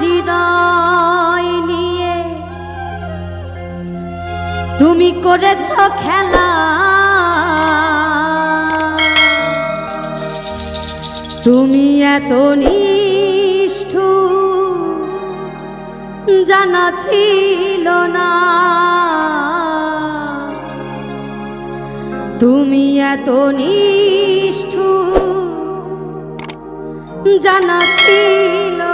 হৃদয় নিয়ে। তুমি করেছ খেলা। তুমি এত নিষ্ঠু জানা ছিল না। তুমি এত নিষ্ঠু জানা ছিল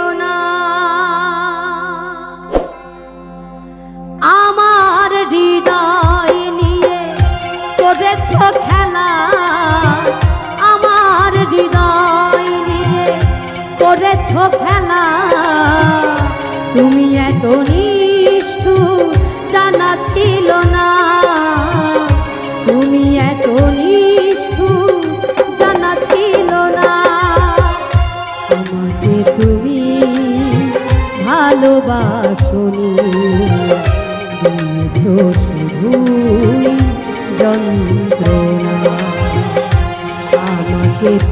হৃদয় নিয়ে করেছ খেলা। তুমি এত নিষ্ঠু জানা ছিল না।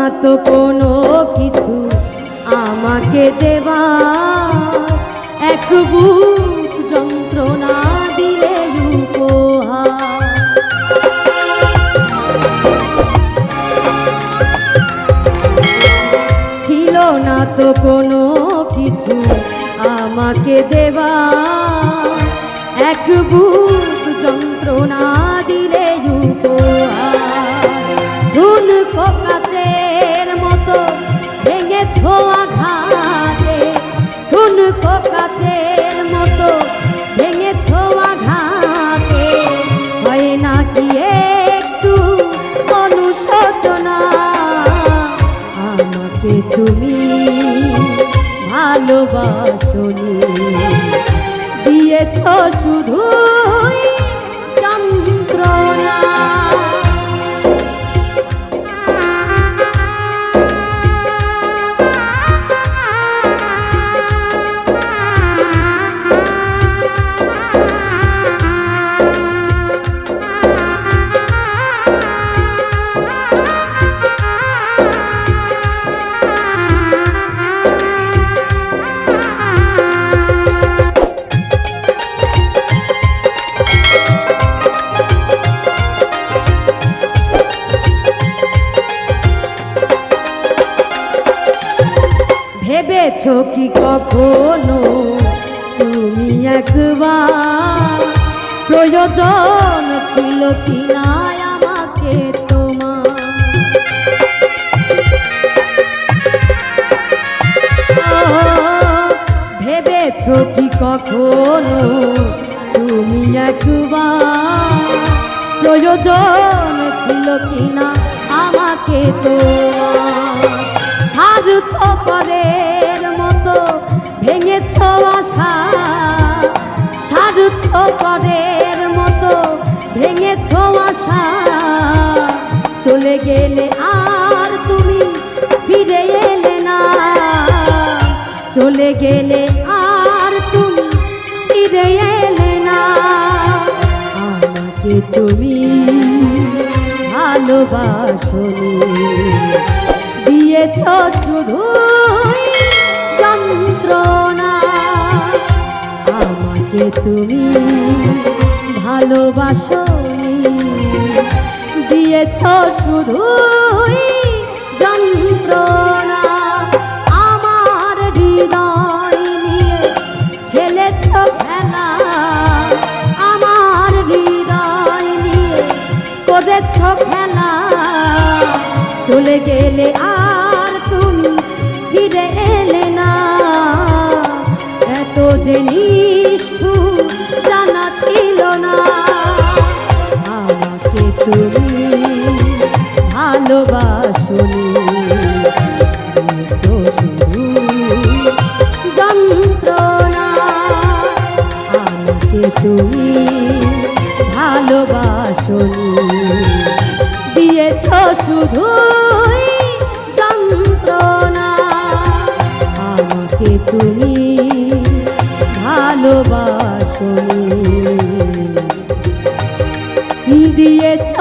না তো কোনো কিছু আমাকে দেবা। এক বুক যন্ত্রণা ছিল না তো কোনো কিছু আমাকে দেবা। এক বুক কাচের মতো ভেঙেছ আঘাতে। হয় না কি একটু অনুশোচনা আমাকে তুমি ভালোবাসনি। দিয়েছ শুধুই ভেবেছ কি কখনো? তুমি একবার প্রয়োজন ছিল কি না আমাকে তোমার? ভেবেছ কি কখনো? তুমি একবার প্রয়োজন ছিল কি না আমাকে তোমার? স্বার্থপরের মতো ভেঙেছ আশা স্বার্থপরের মতো ভেঙেছ আশা। চলে গেলে আর তুমি ফিরে এলে না। চলে গেলে আর তুমি ফিরে এলে না। আমাকে তুমি ভালোবাসনি, দিয়েছ শুধুই যন্ত্রণা। আমাকে তুমি ভালোবাসনি দিয়েছ যন্ত্রণা। আমার খেলা। আমার চলে গেলে আর যে নিষ্ঠুর, জানা ছিল না। আমাকে তুমি ভালোবাসনি আমাকে তুমি ভালোবাসনি, দিয়েছ শুধু যন্ত্রণা। আমাকে তুমি ভালোবাসনি দিয়েছ